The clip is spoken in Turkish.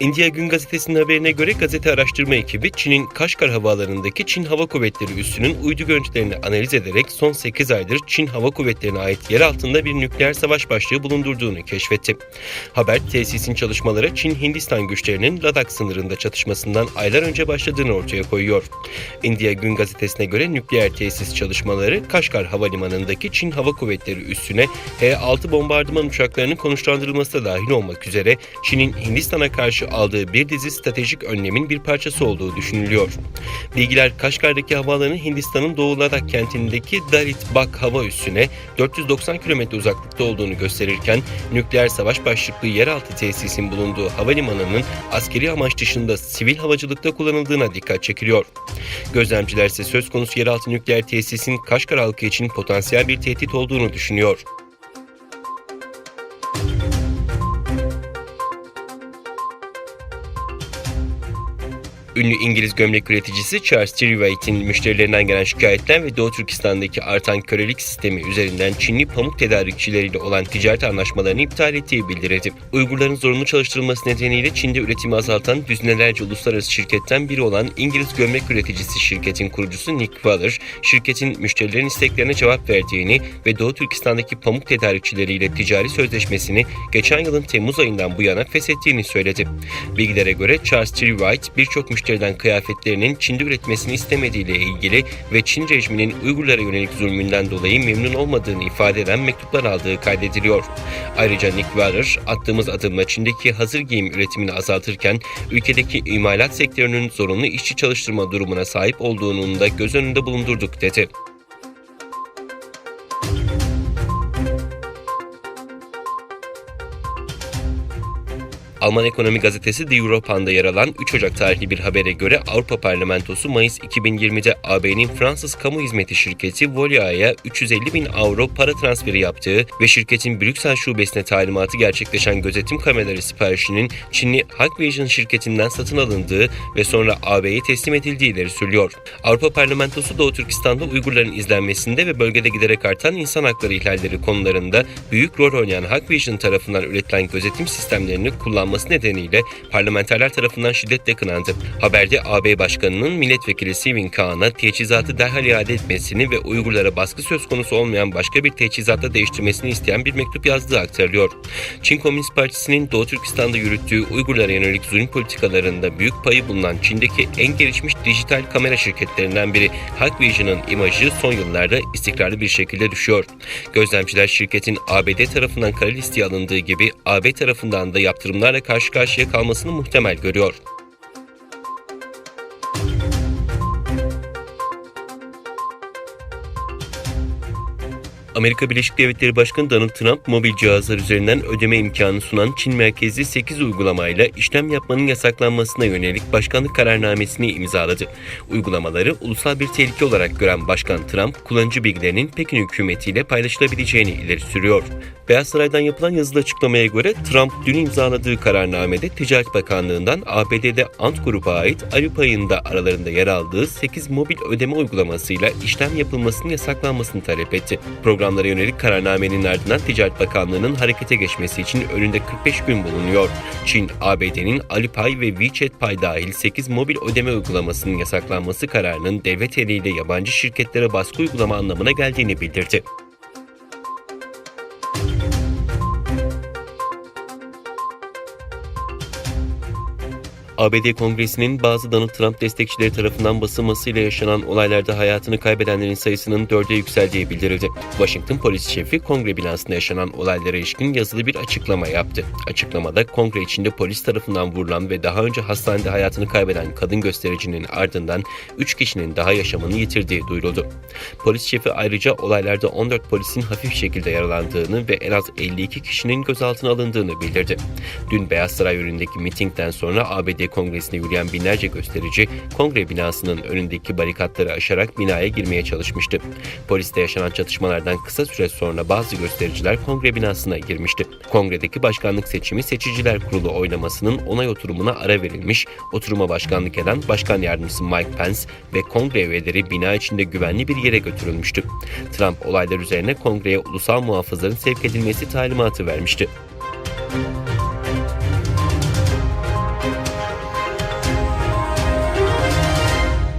India Gün Gazetesi'nin haberine göre gazete araştırma ekibi Çin'in Kaşgar havaalanındaki Çin Hava Kuvvetleri üssünün uydu görüntülerini analiz ederek son 8 aydır Çin Hava Kuvvetleri'ne ait yer altında bir nükleer savaş başlığı bulundurduğunu keşfetti. Haber tesisin çalışmaları Çin-Hindistan güçlerinin Ladak sınırında çatışmasından aylar önce başladığını ortaya koyuyor. India Gün Gazetesi'ne göre nükleer tesis çalışmaları Kaşgar Havalimanı'ndaki Çin Hava Kuvvetleri üssüne H-6 bombardıman uçaklarının konuşlandırılması da dahil olmak üzere Çin'in Hindistan'a karşı aldığı bir dizi stratejik önlemin bir parçası olduğu düşünülüyor. Bilgiler Kaşgar'daki havaalanı Hindistan'ın Doğu Ladak kentindeki Dalit Bak hava üssüne 490 kilometre uzaklıkta olduğunu gösterirken nükleer savaş başlıklı yeraltı tesisin bulunduğu havalimanının askeri amaç dışında sivil havacılıkta kullanıldığına dikkat çekiliyor. Gözlemciler ise söz konusu yeraltı nükleer tesisin Kaşgar halkı için potansiyel bir tehdit olduğunu düşünüyor. Ünlü İngiliz gömlek üreticisi Charles Tillwhite'in müşterilerinden gelen şikayetler ve Doğu Türkistan'daki artan kölelik sistemi üzerinden Çinli pamuk tedarikçileriyle olan ticaret anlaşmalarını iptal ettiği bildirildi. Uygurların zorunlu çalıştırılması nedeniyle Çin'de üretimi azaltan düzinelerce uluslararası şirketten biri olan İngiliz gömlek üreticisi şirketin kurucusu Nick Waller, şirketin müşterilerin isteklerine cevap verdiğini ve Doğu Türkistan'daki pamuk tedarikçileriyle ticari sözleşmesini geçen yılın Temmuz ayından bu yana feshettiğini söyledi. Bilgilere göre Charles Tillwhite birçok müşteriden kıyafetlerinin Çin'de üretmesini istemediğiyle ilgili ve Çin rejiminin Uygurlara yönelik zulmünden dolayı memnun olmadığını ifade eden mektuplar aldığı kaydediliyor. Ayrıca Nick Waller, attığımız adımla Çin'deki hazır giyim üretimini azaltırken ülkedeki imalat sektörünün zorunlu işçi çalıştırma durumuna sahip olduğunun da göz önünde bulundurduk dedi. Alman Ekonomi Gazetesi The Europan'da yer alan 3 Ocak tarihli bir habere göre Avrupa Parlamentosu Mayıs 2020'de AB'nin Fransız kamu hizmeti şirketi Volia'ya 350 bin avro para transferi yaptığı ve şirketin Brüksel şubesine talimatı gerçekleşen gözetim kameraları siparişinin Çinli Hikvision şirketinden satın alındığı ve sonra AB'ye teslim edildiği ileri sürüyor. Avrupa Parlamentosu Doğu Türkistan'da Uygurların izlenmesinde ve bölgede giderek artan insan hakları ihlalleri konularında büyük rol oynayan Hikvision tarafından üretilen gözetim sistemlerini kullanması nedeniyle parlamenterler tarafından şiddetle kınandı. Haberde AB Başkanı'nın milletvekili Sivin Kağan'a teçhizatı derhal iade etmesini ve Uygurlara baskı söz konusu olmayan başka bir teçhizatla değiştirmesini isteyen bir mektup yazdığı aktarılıyor. Çin Komünist Partisi'nin Doğu Türkistan'da yürüttüğü Uygurlara yönelik zulüm politikalarında büyük payı bulunan Çin'deki en gelişmiş dijital kamera şirketlerinden biri Hikvision'ın imajı son yıllarda istikrarlı bir şekilde düşüyor. Gözlemciler şirketin ABD tarafından kara listeye alındığı gibi AB tarafından da yaptırımlarla karşı karşıya kalmasını muhtemel görüyor. Amerika Birleşik Devletleri Başkanı Donald Trump mobil cihazlar üzerinden ödeme imkanı sunan Çin merkezli 8 uygulamayla işlem yapmanın yasaklanmasına yönelik başkanlık kararnamesini imzaladı. Uygulamaları ulusal bir tehlike olarak gören Başkan Trump, kullanıcı bilgilerinin Pekin hükümetiyle paylaşılabileceğini ileri sürüyor. Beyaz Saray'dan yapılan yazılı açıklamaya göre Trump dün imzaladığı kararnamede Ticaret Bakanlığı'ndan ABD'de Ant Group'a ait Alipay'ın da aralarında yer aldığı 8 mobil ödeme uygulamasıyla işlem yapılmasının yasaklanmasını talep etti. Programlara yönelik kararnamenin ardından Ticaret Bakanlığı'nın harekete geçmesi için önünde 45 gün bulunuyor. Çin, ABD'nin Alipay ve WeChat Pay dahil 8 mobil ödeme uygulamasının yasaklanması kararının devlet eliyle yabancı şirketlere baskı uygulama anlamına geldiğini bildirdi. ABD Kongresi'nin bazı Donald Trump destekçileri tarafından basılmasıyla yaşanan olaylarda hayatını kaybedenlerin sayısının dörde yükseldiği bildirildi. Washington polis şefi kongre binasında yaşanan olaylara ilişkin yazılı bir açıklama yaptı. Açıklamada kongre içinde polis tarafından vurulan ve daha önce hastanede hayatını kaybeden kadın göstericinin ardından 3 kişinin daha yaşamını yitirdiği duyuruldu. Polis şefi ayrıca olaylarda 14 polisin hafif şekilde yaralandığını ve en az 52 kişinin gözaltına alındığını bildirdi. Dün Beyaz Saray önündeki mitingden sonra ABD Kongresi'ne yürüyen binlerce gösterici kongre binasının önündeki barikatları aşarak binaya girmeye çalışmıştı. Poliste yaşanan çatışmalardan kısa süre sonra bazı göstericiler kongre binasına girmişti. Kongredeki başkanlık seçimi seçiciler kurulu oylamasının onay oturumuna ara verilmiş, oturuma başkanlık eden Başkan Yardımcısı Mike Pence ve kongre üyeleri bina içinde güvenli bir yere götürülmüştü. Trump olaylar üzerine kongreye ulusal muhafızların sevk edilmesi talimatı vermişti.